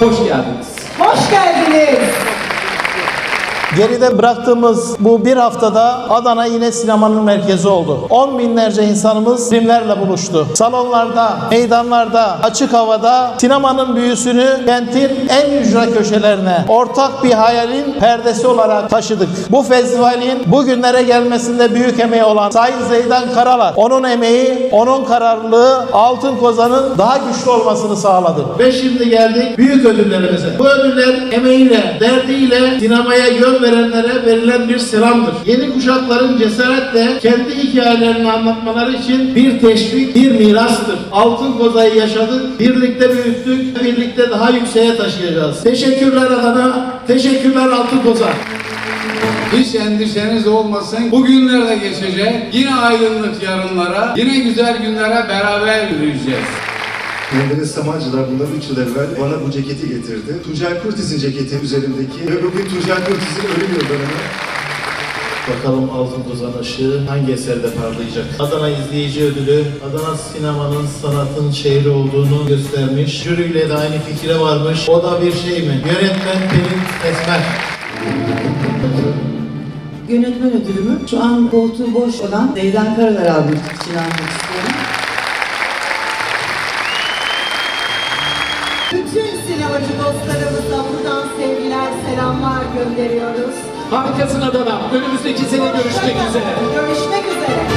Hoş geldiniz. Hoş. Geride bıraktığımız bu bir haftada Adana yine sinemanın merkezi oldu. On binlerce insanımız filmlerle buluştu. Salonlarda, meydanlarda, açık havada sinemanın büyüsünü kentin en ücra köşelerine ortak bir hayalin perdesi olarak taşıdık. Bu festivalin bugünlere gelmesinde büyük emeği olan Sayın Zeydan Karalar, onun emeği, onun kararlılığı Altın Kozan'ın daha güçlü olmasını sağladı. Ve şimdi geldik büyük ödüllerimize. Bu ödüller emeğiyle, derdiyle sinemaya yön verenlere verilen bir selamdır. Yeni kuşakların cesaretle kendi hikayelerini anlatmaları için bir teşvik, bir mirastır. Altın Koza'yı yaşadık, birlikte büyüttük, birlikte daha yükseğe taşıyacağız. Teşekkürler Adana, teşekkürler Altın Koza. Hiç endişeniz olmasın. Bu günler de geçecek. Yine aydınlık yarınlara, yine güzel günlere beraber yürüyeceğiz. Menderes Samancılar bundan 3 yıl evvel bana bu ceketi getirdi. Tuncel Kurtiz'in ceketi üzerimdeki ve bugün Tuncel Kurtiz'in ölüm yıl dönümü. Bakalım Altın Kozan ışığı hangi eserde parlayacak? Adana İzleyici Ödülü, Adana sinemanın sanatın şehri olduğunu göstermiş. Jüriyle de aynı fikire varmış. O da bir şey mi? Yönetmen Pelin Esmer. Yönetmen ödülümü şu an koltuğu boş olan Zeydan Karalar abim için almak istiyorum. Bütün sinemacı dostlarımıza buradan sevgiler, selamlar gönderiyoruz. Harikasın Adana. Önümüzdeki sene görüşmek üzere. Görüşmek üzere.